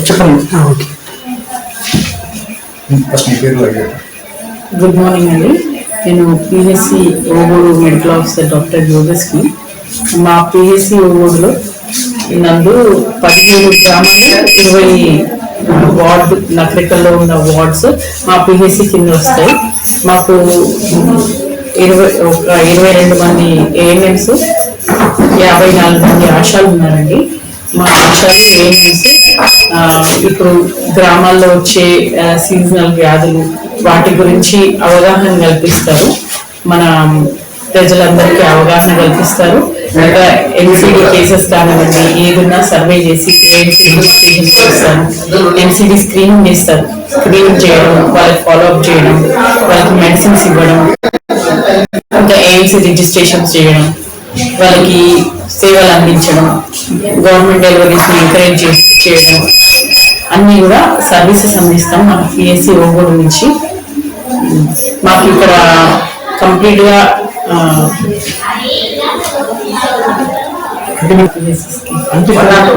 చెప్పండి okay good morning అండి నేను PHC Ogodu medical officer doctor యోగస్కి మా పిహెచ్సి ఓగోడులో నందు పదిహేడు గ్రామాలు ఇరవై వార్డు నకరికల్లో ఉన్న వార్డ్స్ మా పిహెచ్సి కింద వస్తాయి. మాకు ఇరవై ఒక ఇరవై రెండు మంది ఏఎన్ఎంస్ యాభై నాలుగు మంది ఆశాలు ఉన్నారండి. మా ఆశాలు ఏంటంటే ఇప్పుడు గ్రామాల్లో వచ్చే సీజనల్ వ్యాధులు వాటి గురించి అవగాహన కల్పిస్తారు. మన ప్రజలందరికీ అవగాహన కల్పిస్తారు. ఇంకా ఎన్సీడీ కేసెస్ కానివ్వండి ఏదన్నా సర్వే చేసి చేస్తారు ఎన్సీడీ స్క్రీనింగ్ చేస్తారు. స్క్రీనింగ్ చేయడం వాళ్ళకి ఫాలో అప్ చేయడం వాళ్ళకి మెడిసిన్స్ ఇవ్వడం ఇంకా ఎయిమ్స్ రిజిస్ట్రేషన్ చేయడం. వాళ్ళకి సేవలు అందించడం గవర్నమెంట్ డెలివరీస్ ఎంకరేజ్ చేయడం అన్ని కూడా సర్వీసెస్ అందిస్తాం మన పిఎస్సి ఓగోడు నుంచి. మాకు ఇక్కడ కంప్లీట్గా అంటే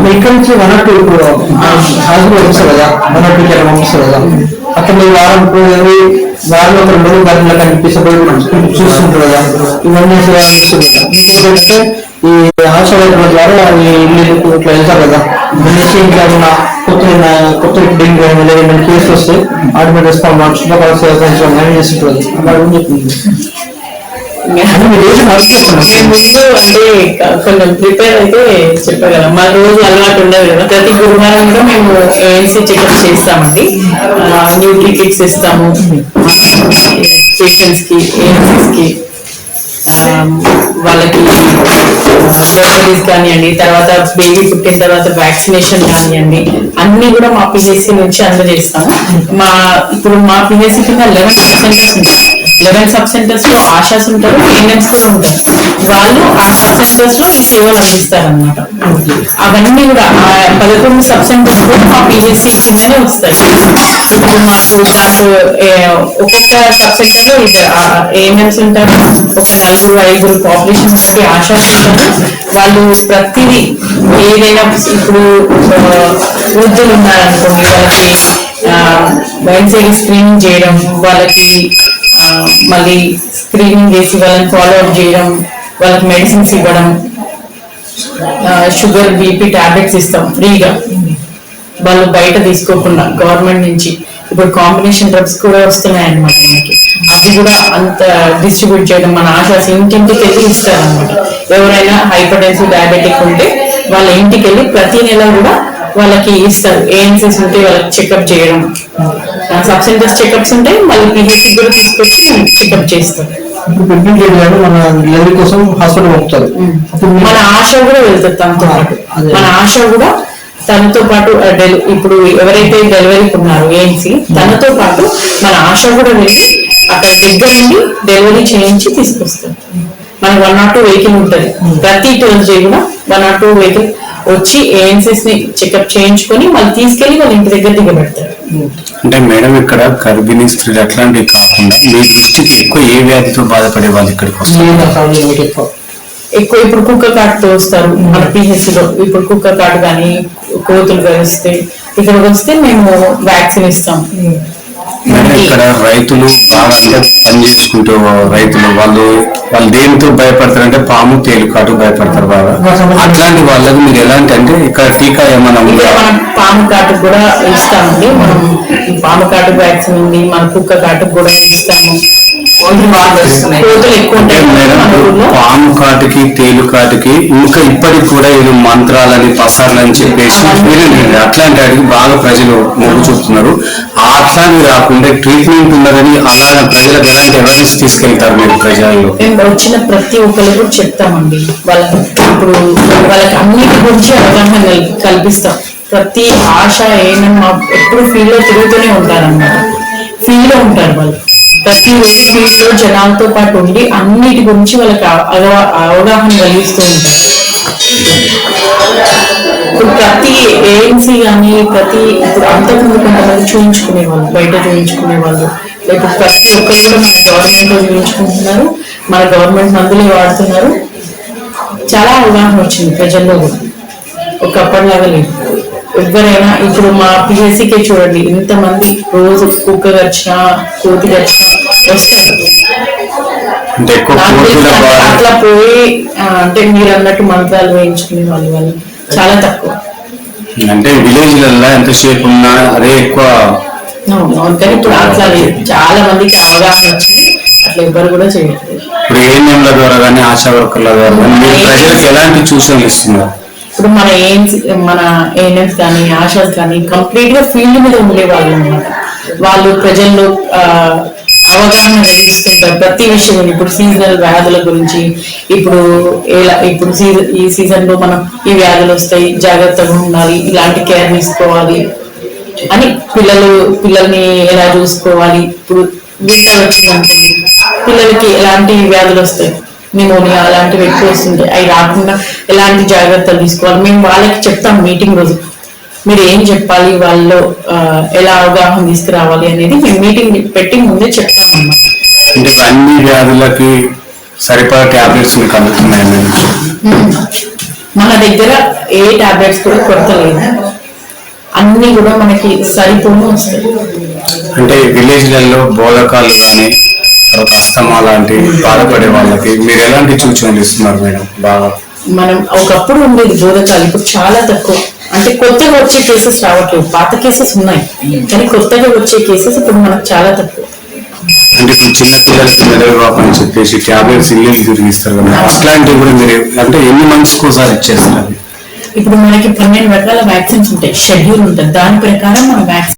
మీ ఇక్కడ నుంచి వన్ ఆర్ టూ ఇప్పుడు హాస్పిటల్ పంపిస్తారు కదా వన్ ఆర్ టూ పంపిస్తారు కదా. అక్కడ వారం వాళ్ళు ఒక రెండు గంటల కనిపిస్తే చూస్తుంటారు కదా ఇవన్నీ సేవలు ఏంటంటే ఈ ఆశా ద్వారా ఈ ఇల్లు ఇట్లా వెళ్తారు కదా అనేసి ఇంకా ఉన్న కొత్త కొత్త డెంగ్యూ కానీ లేదా ఏమైనా కేసులు వస్తే ఆటోమేట్ రెస్పాండ్ శుభకాల సేవ పెంచడం కానీ చేస్తుంటుంది అలా ఏం చెప్తుంది ముందు అంటే కొంచెం ప్రిపేర్ అయితే చెప్పగలం మా రోజు అలవాటు ఉండదు కదా ప్రతి గురువారం కూడా మేము ఏఎన్సీ చెకప్ చేస్తామండి న్యూట్రీ కిట్స్ ఇస్తాము. పేషెంట్స్కి వాళ్ళకి డెలివరీస్ కానివ్వండి తర్వాత బేబీ పుట్టిన తర్వాత వ్యాక్సినేషన్ కానివ్వండి అన్ని కూడా మా పిహెచ్సి నుంచి అందజేస్తాము. మా ఇప్పుడు మా పిహెచ్సి కింద లెవెన్ సబ్ సెంటర్స్ ఉంటాయి. లెవెన్ సబ్ సెంటర్స్లో ఆశాస్ ఉంటారు ఏఎన్ఎంస్ కూడా ఉంటారు. వాళ్ళు ఆ సబ్ సెంటర్స్లో ఈ సేవలు అందిస్తారనమాట అవన్నీ కూడా ఆ పదకొండు సబ్ సెంటర్స్ కూడా మా పిహెచ్సి కిందనే వస్తాయి. ఇప్పుడు మాకు నాకు ఒక్కొక్క సబ్ సెంటర్లో ఇద్దరు ఏఎన్ఎంస్ ఉంటారు? ఒక నలుగురు ఐదుగురు పాపులేషన్ బట్టి ఆశాస్ ఉంటారు వాళ్ళు ప్రతిదీ ఏదైనా ఇప్పుడు వృద్ధులు ఉన్నారనుకోండి వాళ్ళకి వైన్సైడ్ స్క్రీనింగ్ చేయడం వాళ్ళకి మళ్ళీ స్క్రీనింగ్ చేసి వాళ్ళని ఫాలో అప్ చేయడం వాళ్ళకి మెడిసిన్స్ ఇవ్వడం షుగర్ బీపీ టాబ్లెట్స్ ఇస్తాం ఫ్రీగా. వాళ్ళు బయట తీసుకోకుండా గవర్నమెంట్ నుంచి. ఇప్పుడు కాంబినేషన్ డ్రగ్స్ కూడా వస్తున్నాయి అన్నమాట మనకి. అది కూడా అంత డిస్ట్రిబ్యూట్ చేయడం మన ఆశాస్ ఇంటింటికి వెళ్ళి ఇస్తారనమాట ఎవరైనా హైపర్ టెన్సివ్ డయాబెటిక్ ఉంటే వాళ్ళ ఇంటికి వెళ్ళి ప్రతి నెల కూడా వాళ్ళకి ఇస్తారు. ఏఎన్సీస్ ఉంటే వాళ్ళకి చెకప్ చేయడం. సబ్ సెంటర్స్ చెకప్స్ ఉంటే మళ్ళీ పిహెచ్సి కూడా తీసుకొచ్చి చెకప్ చేస్తారు ఇప్పుడు ప్రెగ్నెంట్ లేడీ మన డెలివరీ కోసం హాస్పిటల్ పంపుతారు. మన ఆశ కూడా వెళ్తుంది తనతో పాటు. మన ఆశ కూడా తనతో పాటు ఇప్పుడు ఎవరైతే డెలివరీకి ఉన్నారో ఏఎన్సీ తనతో పాటు మన ఆశ కూడా వెళ్ళి అక్కడ దగ్గర నుండి డెలివరీ చేయించి తీసుకొస్తారు. మన వన్ నాట్ టూ వెహికల్ ఉంటుంది. ప్రతి ట్యూస్డే కూడా వన్ నాట్ టూ వెహికల్ వచ్చి ఏఎన్సీస్ని చెకప్ చేయించుకొని మళ్ళీ తీసుకెళ్ళి వాళ్ళ ఇంటి దగ్గర దిగబెడతారు. అంటే మేడం ఇక్కడ గర్భిణీ స్త్రీలు అట్లాంటివి కాకుండా మీ దృష్టికి ఎక్కువ ఏ వ్యాధితో బాధపడే వాళ్ళు ఇక్కడికి వస్తారు? ఎక్కువ. ఇప్పుడు కుక్క కాటుతో వస్తారు. మన PHC లో ఇప్పుడు కుక్క కాటు కానీ కోతులు కలిస్తే ఇక్కడికి వస్తే మేము వ్యాక్సిన్ ఇస్తాం. ఇక్కడ రైతులు బాగా పని చేసుకుంటూ రైతులు వాళ్ళు వాళ్ళు దేనితో భయపడతారు అంటే పాము తేలికాటు భయపడతారు బాగా. అట్లాంటి వాళ్ళకి మీరు ఎలాంటి అంటే ఇక్కడ టీకా ఏమైనా ఇక్కడ ఉందా పాము కాటుకు కూడా ఇస్తామండి. మనం పాము కాటు వ్యాక్సిన్ ఉంది మన కుక్క కాటుకు కూడా ఇస్తాము. పాము కాటుకి తేలు కాటుకి ఇంకా ఇప్పటికి కూడా ఇది మంత్రాలని పసాలని చెప్పేసి అట్లాంటి వాటికి బాగా ప్రజలు మొగ్గు చూపుతున్నారు. ఆ రాకుండా ట్రీట్మెంట్ ఉన్నదని అలాగే ప్రజలకు ఎలాంటి అవేర్నెస్ తీసుకెళ్తారు మీరు ప్రజల్లో? మేము వచ్చిన ప్రతి ఒక్కరికి కూడా చెప్తామండి. వాళ్ళకి ఇప్పుడు వాళ్ళకి అన్నిటి గురించి అవగాహన కల్పిస్తాం. ప్రతి ఆశ ఏమన్నా ఎప్పుడు ఫీల్డ్లో తిరుగుతూనే ఉంటారన్నమాట. ఫీల్డ్లో ఉంటారు వాళ్ళు. ప్రతి ఫీల్డ్లో జనాలతో పాటు ఉండి అన్నిటి గురించి వాళ్ళకి అవగాహన కలిగిస్తూ ఉంటారు. ఇప్పుడు ప్రతి ఏఎన్సీ కానీ ప్రతి ఇప్పుడు అంతకుముందు కొంతమంది చూయించుకునే వాళ్ళు బయట చూయించుకునే వాళ్ళు ఇప్పుడు ప్రతి ఒక్కరు కూడా మన గవర్నమెంట్లో చూయించుకుంటున్నారు మన గవర్నమెంట్ మందులే వాడుతున్నారు. చాలా అవగాహన వచ్చింది ప్రజల్లో కూడా. ఒకప్పటిలాగా లేదు. ఎవరైనా ఇప్పుడు మా పిహెచ్సికే చూడండి ఇంతమంది రోజు కుక్క గడిచినా కోతి గడిచినా వస్తారు అట్లా పోయి అంటే మీరు అన్నట్టు మంత్రాలు వేయించుకునే వాళ్ళు వాళ్ళు చాలా తక్కువ. అంటే విలేజ్లలో ఎంతసేపు ఉన్నా అదే ఎక్కువ. కానీ ఇప్పుడు అట్లా లేదు చాలా మందికి అవగాహన వచ్చింది. అట్లా ఎవ్వరు కూడా చేయట్లేదు. ఇప్పుడు ఏఎన్ఎంల ద్వారా కానీ ఆశా వర్కర్ల ద్వారా కానీ మీరు ప్రజలకు ఎలాంటి సూచనలు ఇస్తున్నారు? ఇప్పుడు మన ఎయిమ్స్ మన ఏఎన్ఎంస్ కానీ ఆశాస్ కానీ కంప్లీట్గా ఫీల్డ్ మీద ఉండే వాళ్ళు అనమాట వాళ్ళు ప్రజల్లో ఆ, అవగాహన కలిగిస్తుంటారు ప్రతి విషయం ఇప్పుడు సీజనల్ వ్యాధుల గురించి ఇప్పుడు ఎలా ఇప్పుడు సీజన్ ఈ సీజన్లో మనం ఈ వ్యాధులు వస్తాయి జాగ్రత్తగా ఉండాలి ఇలాంటి కేర్ తీసుకోవాలి అని పిల్లలు పిల్లల్ని ఎలా చూసుకోవాలి ఇప్పుడు బిడ్డ వచ్చిందనుకోండి పిల్లలకి ఎలాంటి వ్యాధులు వస్తాయి? నిమోనియా అలాంటివి ఎక్కువ వస్తుంటాయి. అవి రాకుండా ఎలాంటి జాగ్రత్తలు తీసుకోవాలి? మేము వాళ్ళకి చెప్తాం మీటింగ్ రోజు. మీరు ఏం చెప్పాలి? వాళ్ళలో ఆ, ఎలా అవగాహన తీసుకురావాలి అనేది మేము మీటింగ్ పెట్టి ముందే చెప్తాం అన్నమాట అంటే అన్ని వ్యాధులకి సరిపడా టాబ్లెట్స్ మీకు అందుతున్నాయి మన దగ్గర ఏ టాబ్లెట్స్ కూడా కొరత లేదు అన్ని కూడా మనకి సరిపోను వస్తాయి. అంటే విలేజ్లలో బోధకాలు కానీ అస్తమా లాంటి బాధపడే వాళ్ళకి మీరు ఎలాంటి సూచనలు ఇస్తున్నారు మేడం బాగా? మనం ఒకప్పుడు ఉండేది బోధకాలు ఇప్పుడు చాలా తక్కువ. అంటే కొత్తగా వచ్చే కేసెస్ రావట్లేదు. పాత కేసెస్ ఉన్నాయి. కానీ కొత్తగా వచ్చే కేసెస్ ఇప్పుడు మనకు చాలా తక్కువ. అంటే ఇప్పుడు చిన్న పిల్లలకి మెదడు అని చెప్పేసి టాబ్లెట్స్ ఇల్లు తిరిగిస్తారు కదా. అట్లాంటివి కూడా మీరు అంటే ఎన్ని మంత్స్ ఒకసారి ఇచ్చేస్తారు? ఇప్పుడు మనకి పన్నెండు రకాల వ్యాక్సిన్స్ ఉంటాయి. షెడ్యూల్ ఉంటుంది. దాని ప్రకారం మన వ్యాక్సిన్